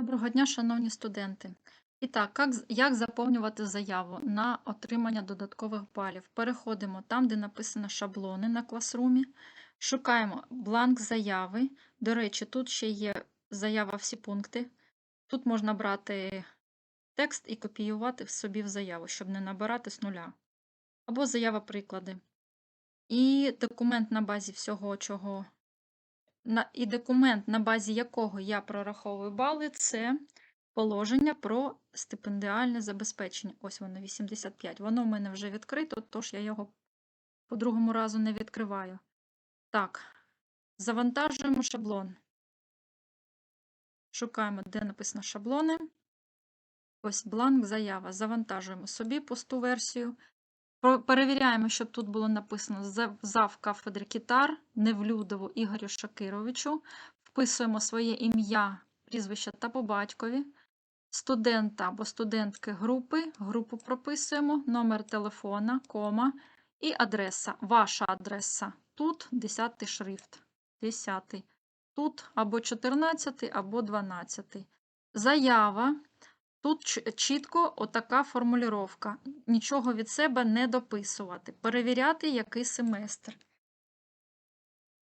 Доброго дня, шановні студенти. І так, як, як заповнювати заяву на отримання додаткових балів? Переходимо там, де написано шаблони на класрумі. Шукаємо бланк заяви. До речі, тут ще є заява всі пункти. Тут можна брати текст і копіювати собі в заяву, щоб не набирати з нуля. Або заява приклади. І документ на базі всього, чого і документ, на базі якого я прораховую бали, це положення про стипендіальне забезпечення. Ось воно 85. Воно в мене вже відкрито, тож я його по другому разу не відкриваю. Так, завантажуємо шаблон. Шукаємо, де написано шаблони. Ось бланк заява. Завантажуємо собі пусту версію. Перевіряємо, щоб тут було написано «Зав- зав кафедри Кітар Невлюдову Ігорю Шакировичу. Вписуємо своє ім'я, прізвище та по батькові. Студента або студентки групи. Групу прописуємо, номер телефона, кома і адреса. Ваша адреса. Тут 10 шрифт. 10. Тут або 14, або 12. Заява. Тут чітко отака формулювання. Нічого від себе не дописувати. Перевіряти, який семестр.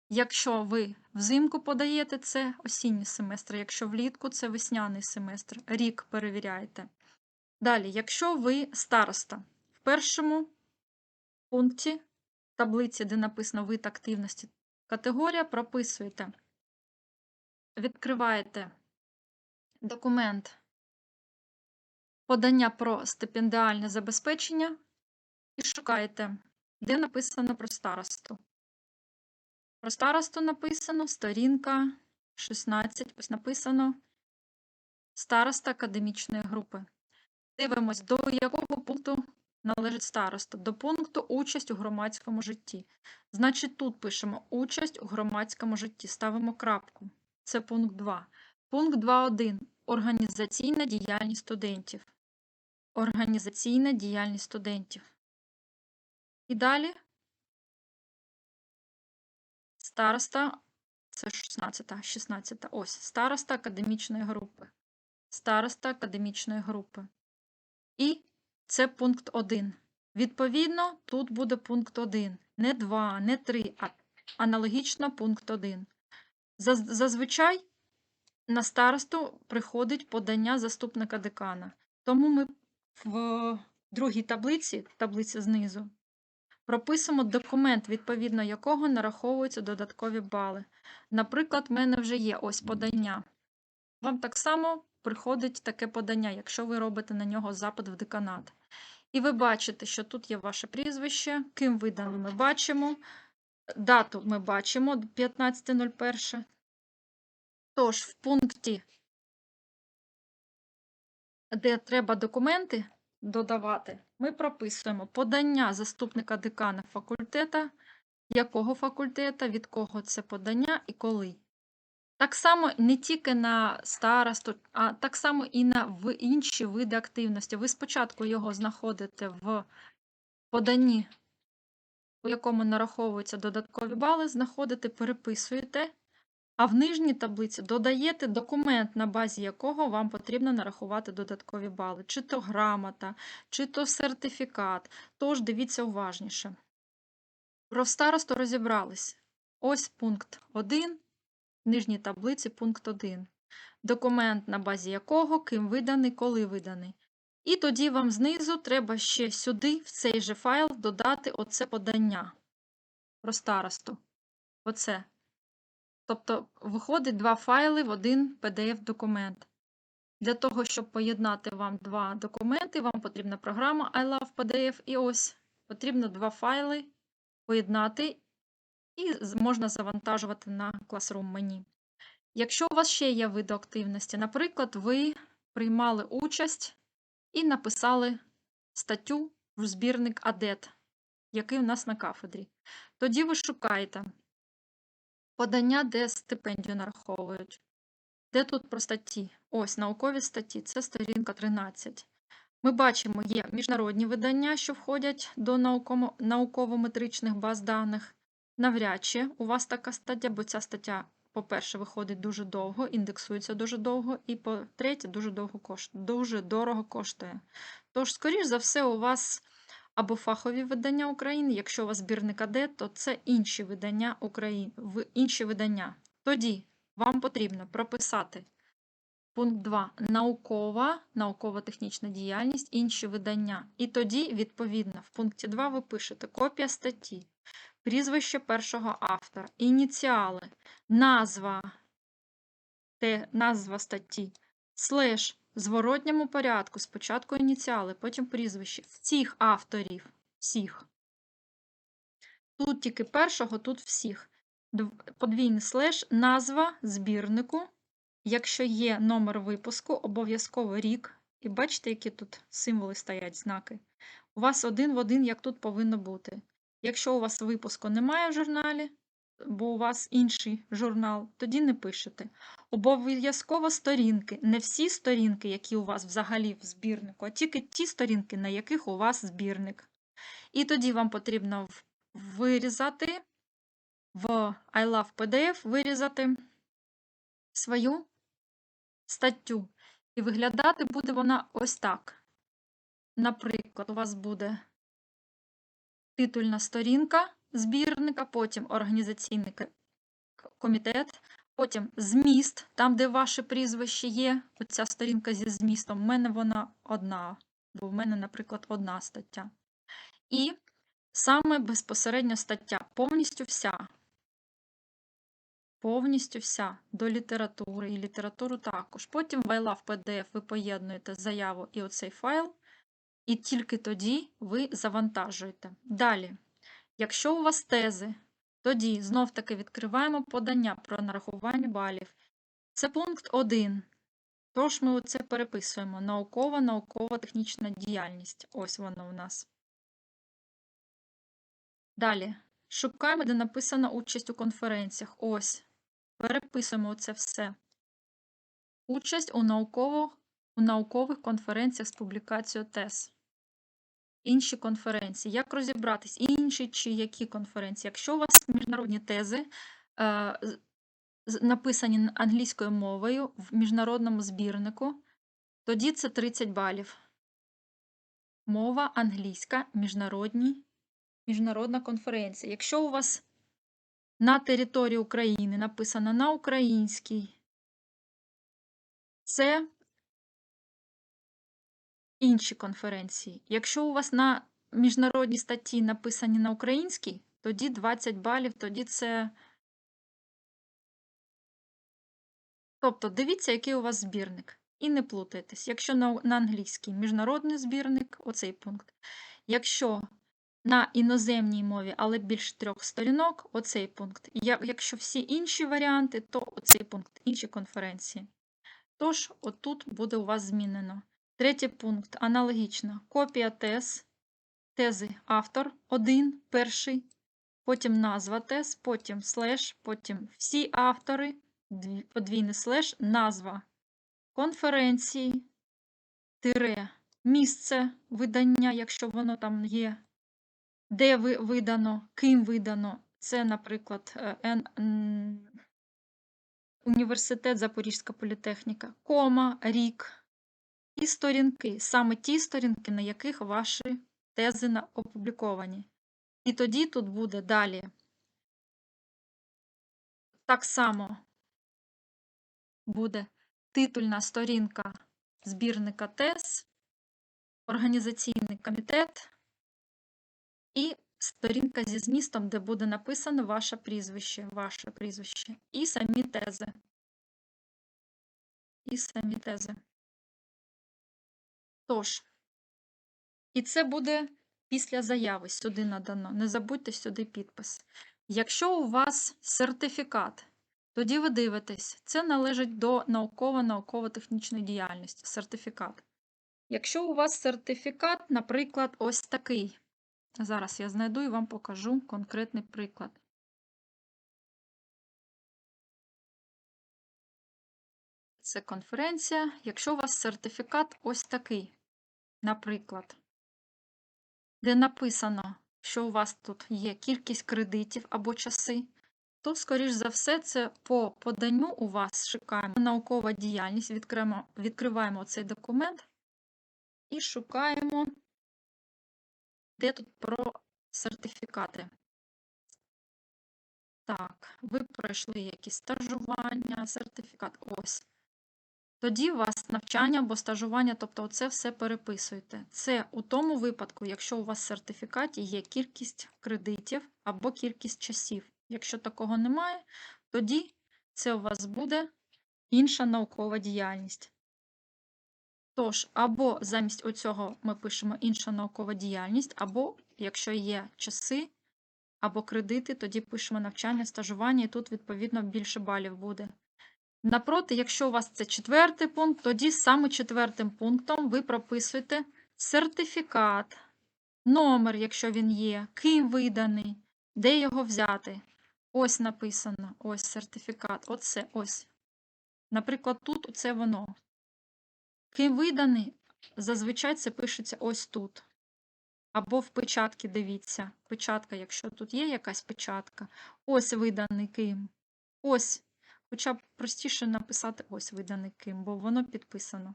Якщо ви взимку подаєте, це осінній семестр. Якщо влітку, це весняний семестр. Рік перевіряєте. Далі, якщо ви староста, в першому пункті таблиці, де написано вид активності, категорія, прописуєте, відкриваєте документ подання про стипендіальне забезпечення і шукаєте, де написано про старосту. Про старосту написано сторінка 16. Ось написано староста академічної групи. Дивимось, до якого пункту належить староста. До пункту участь у громадському житті. Значить, тут пишемо участь у громадському житті. Ставимо крапку. Це пункт 2. Пункт 2.1. Організаційна діяльність студентів. Організаційна діяльність студентів. І далі староста, це 16, 16, ось, староста академічної групи. Староста академічної групи. І це пункт 1. Відповідно, тут буде пункт 1. Не 2, не 3, а аналогічно пункт 1. Заз- Зазвичай на старосту приходить подання заступника декана. Тому ми в другій таблиці, таблиці знизу, прописуємо документ, відповідно якого нараховуються додаткові бали. Наприклад, в мене вже є ось подання. Вам так само приходить таке подання, якщо ви робите на нього запит в деканат. І ви бачите, що тут є ваше прізвище, ким видано ми бачимо, дату ми бачимо 15.01. Тож, в пункті, де треба документи додавати, ми прописуємо подання заступника декана факультета, якого факультета, від кого це подання і коли. Так само не тільки на старосту, а так само і на інші види активності. Ви спочатку його знаходите в поданні, у якому нараховуються додаткові бали, знаходите, переписуєте, а в нижній таблиці додаєте документ, на базі якого вам потрібно нарахувати додаткові бали, чи то грамота, чи то сертифікат. Тож дивіться уважніше. Про старосту розібрались. Ось пункт 1, в нижній таблиці пункт 1. Документ, на базі якого, ким виданий, коли виданий. І тоді вам знизу треба ще сюди, в цей же файл, додати оце подання про старосту. Оце. Тобто виходить два файли в один PDF-документ. Для того, щоб поєднати вам два документи, вам потрібна програма I Love PDF. І ось потрібно два файли поєднати і можна завантажувати на Classroom мені. Якщо у вас ще є види активності, наприклад, ви приймали участь і написали статтю в збірник АДЕТ, який у нас на кафедрі, тоді ви шукаєте подання, де стипендію нараховують. Де тут про статті? Ось наукові статті, це сторінка 13. Ми бачимо, є міжнародні видання, що входять до науково- науково-метричних баз даних. Навряд чи у вас така стаття, бо ця стаття по-перше, виходить дуже довго, індексується дуже довго, і по-третє, дуже довго коштує, дуже дорого коштує. Тож, скоріш за все, у вас або фахові видання України, якщо у вас збірник АД, то це інші видання України, інші видання. Тоді вам потрібно прописати пункт 2 наукова, науково-технічна діяльність, інші видання. І тоді, відповідно, в пункті 2 ви пишете копія статті, прізвище першого автора, ініціали, назва, те, назва статті, слеш, в зворотньому порядку, спочатку ініціали, потім прізвище всіх авторів, всіх. Тут тільки першого, тут всіх. Подвійний слеш, назва збірнику. Якщо є номер випуску, обов'язково рік. І бачите, які тут символи стоять, знаки. У вас один в один, як тут повинно бути. Якщо у вас випуску немає в журналі, бо у вас інший журнал, тоді не пишете. Обов'язково сторінки. Не всі сторінки, які у вас взагалі в збірнику, а тільки ті сторінки, на яких у вас збірник. І тоді вам потрібно вирізати в I love PDF, вирізати свою статтю. І виглядати буде вона ось так. Наприклад, у вас буде титульна сторінка збірника, потім організаційний комітет, потім зміст, там, де ваше прізвище є, оця сторінка зі змістом. У мене вона одна, бо в мене, наприклад, одна стаття. І саме безпосередньо стаття, повністю вся. Повністю вся до літератури і літературу також. Потім в iLove PDF ви поєднуєте заяву і оцей файл, і тільки тоді ви завантажуєте. Далі, якщо у вас тези, тоді знов-таки відкриваємо подання про нарахування балів. Це пункт 1. Тож ми оце переписуємо. Наукова, науково-технічна діяльність. Ось воно у нас. Далі. Шукаємо, де написано участь у конференціях. Ось. Переписуємо це все. Участь у, науково, у наукових конференціях з публікацією тез. Інші конференції. Як розібратись? Інші чи які конференції? Якщо у вас міжнародні тези е, написані англійською мовою в міжнародному збірнику, тоді це 30 балів. Мова англійська, міжнародні, міжнародна конференція. Якщо у вас на території України написано на українській, це інші конференції. Якщо у вас на міжнародній статті написані на українській, тоді 20 балів, тоді це. Тобто дивіться, який у вас збірник. І не плутайтесь. Якщо на, на англійській міжнародний збірник, оцей пункт. Якщо на іноземній мові, але більш трьох сторінок, оцей пункт. Якщо всі інші варіанти, то оцей пункт, інші конференції. Тож, отут буде у вас змінено. Третій пункт аналогічно. Копія тез, тези автор, один, перший, потім назва тез, потім слеш, потім всі автори, дві- подвійний слеш, назва конференції, тире, місце видання, якщо воно там є, де ви видано, ким видано. Це, наприклад, е, Університет Запорізька політехніка, кома, рік і сторінки, саме ті сторінки, на яких ваші тези опубліковані. І тоді тут буде далі так само буде титульна сторінка збірника тез, організаційний комітет і сторінка зі змістом, де буде написано ваше прізвище, ваше прізвище, і самі тези. І самі тези. Тож, і це буде після заяви сюди надано. Не забудьте сюди підпис. Якщо у вас сертифікат, тоді ви дивитесь, це належить до науково-науково-технічної діяльності. Сертифікат. Якщо у вас сертифікат, наприклад, ось такий. Зараз я знайду і вам покажу конкретний приклад. Це конференція. Якщо у вас сертифікат ось такий, наприклад, де написано, що у вас тут є кількість кредитів або часи, то, скоріш за все, це по поданню у вас шукаємо наукова діяльність, відкриємо, відкриваємо цей документ і шукаємо, де тут про сертифікати. Так, ви пройшли якісь стажування, сертифікат. Ось. Тоді у вас навчання або стажування, тобто це все переписуєте. Це у тому випадку, якщо у вас в сертифікаті є кількість кредитів або кількість часів. Якщо такого немає, тоді це у вас буде інша наукова діяльність. Тож, або замість оцього ми пишемо інша наукова діяльність, або якщо є часи або кредити, тоді пишемо навчання, стажування, і тут, відповідно, більше балів буде. Напроти, якщо у вас це четвертий пункт, тоді саме четвертим пунктом ви прописуєте сертифікат, номер, якщо він є, ким виданий, де його взяти. Ось написано, ось сертифікат, оце, ось. Наприклад, тут це воно. Ким виданий, зазвичай це пишеться ось тут. Або в печатки дивіться. Печатка, якщо тут є якась печатка, ось виданий ким. Ось. Хоча б простіше написати ось виданий ким, бо воно підписано.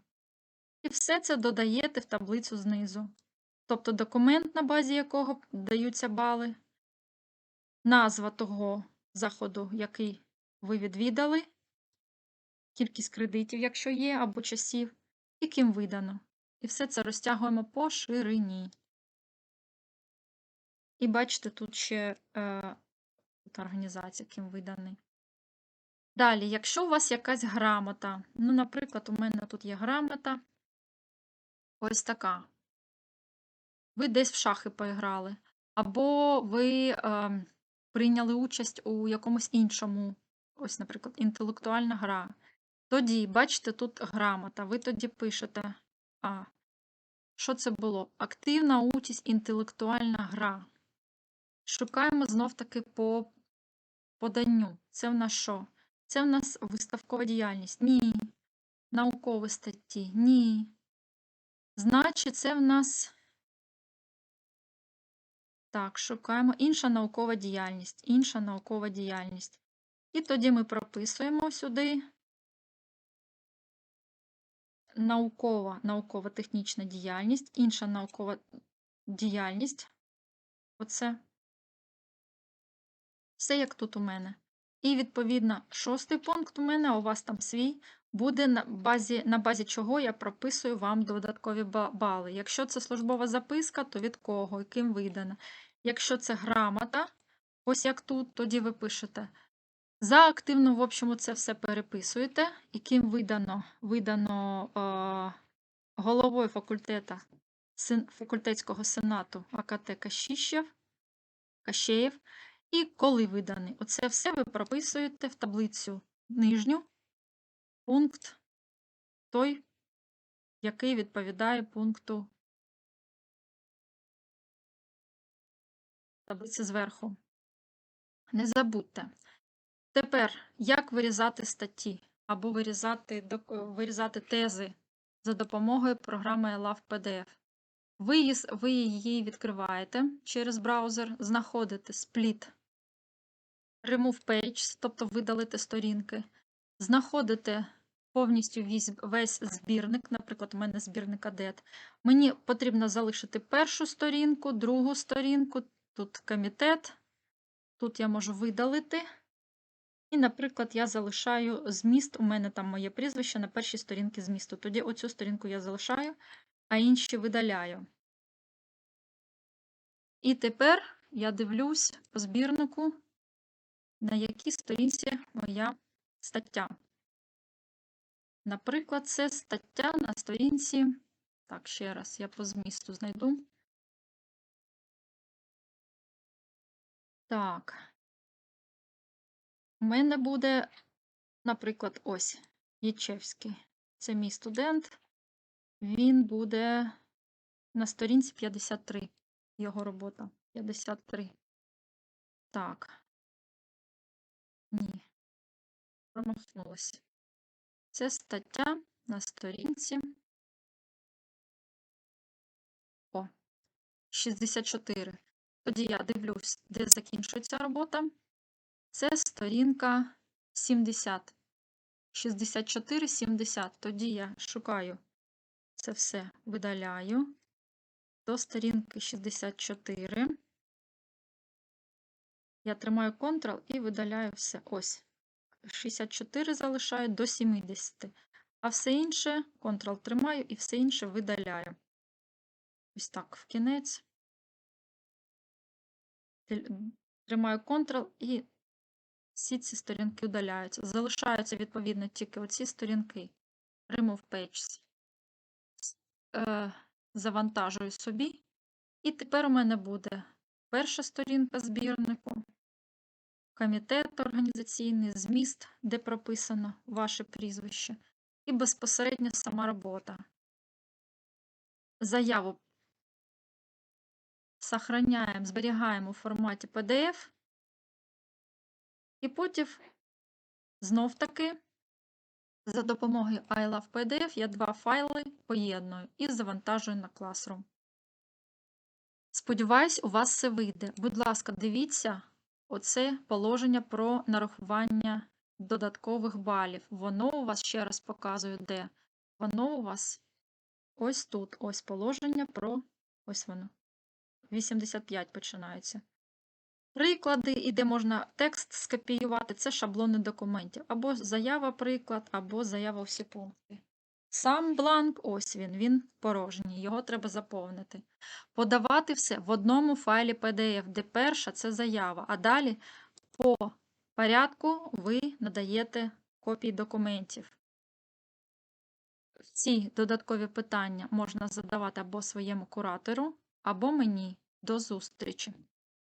І все це додаєте в таблицю знизу. Тобто документ, на базі якого даються бали, назва того заходу, який ви відвідали, кількість кредитів, якщо є, або часів, і ким видано. І все це розтягуємо по ширині. І бачите, тут ще е, організація, ким виданий. Далі, якщо у вас якась грамота, ну, наприклад, у мене тут є грамота ось така. Ви десь в шахи поіграли, або ви е, прийняли участь у якомусь іншому, ось, наприклад, інтелектуальна гра. Тоді, бачите, тут грамота. Ви тоді пишете, а, що це було? Активна участь, інтелектуальна гра. Шукаємо знов-таки по поданню. Це в нас що? Це в нас виставкова діяльність. Ні. Наукові статті. Ні. Значить, це в нас. Так, шукаємо інша наукова діяльність. Інша наукова діяльність. І тоді ми прописуємо сюди наукова, науково-технічна діяльність, інша наукова діяльність. Оце. Все як тут у мене. І, відповідно, шостий пункт у мене, у вас там свій, буде на базі, на базі чого я прописую вам додаткові бали. Якщо це службова записка, то від кого і ким видана. Якщо це грамота, ось як тут, тоді ви пишете. За активно, в общому, це все переписуєте, і ким видано, видано е, головою факультета, факультетського сенату АКТ Кашіщев, Кащеєв, і коли виданий. Оце все ви прописуєте в таблицю нижню, пункт той, який відповідає пункту таблиці зверху. Не забудьте. Тепер, як вирізати статті або вирізати, вирізати тези за допомогою програми LAV PDF. Ви її, відкриваєте через браузер, знаходите спліт Remove Page, тобто видалити сторінки, знаходите повністю весь, збірник, наприклад, у мене збірник ADET. Мені потрібно залишити першу сторінку, другу сторінку, тут комітет, тут я можу видалити. І, наприклад, я залишаю зміст, у мене там моє прізвище на першій сторінці змісту. Тоді оцю сторінку я залишаю, а інші видаляю. І тепер я дивлюсь по збірнику, на якій сторінці моя стаття. Наприклад, це стаття на сторінці. Так, ще раз я по змісту знайду. Так. У мене буде, наприклад, ось Ячевський. Це мій студент. Він буде на сторінці 53. Його робота 53. Так. Промахнулась. Це стаття на сторінці. О, 64. Тоді я дивлюсь, де закінчується робота. Це сторінка 70. 64, 70. Тоді я шукаю це все, видаляю до сторінки 64. Я тримаю Ctrl і видаляю все. Ось. 64 залишаю до 70. А все інше Ctrl тримаю і все інше видаляю. Ось так, в кінець. Тримаю Ctrl і всі ці сторінки удаляються. Залишаються відповідно тільки оці сторінки. Remove Pages. Е, завантажую собі. І тепер у мене буде перша сторінка збірнику, комітет організаційний, зміст, де прописано ваше прізвище, і безпосередньо сама робота. Заяву сохраняємо, зберігаємо у форматі PDF. І потім знов таки за допомогою I Love PDF я два файли поєдную і завантажую на Classroom. Сподіваюсь, у вас все вийде. Будь ласка, дивіться оце положення про нарахування додаткових балів. Воно у вас, ще раз показую, де. Воно у вас ось тут. Ось положення про ось воно. 85 починається. Приклади, і де можна текст скопіювати, це шаблони документів. Або заява приклад, або заява всі пункти. Сам бланк, ось він, він порожній, його треба заповнити. Подавати все в одному файлі PDF, де перша це заява, а далі по порядку ви надаєте копії документів. Ці додаткові питання можна задавати або своєму куратору, або мені. До зустрічі!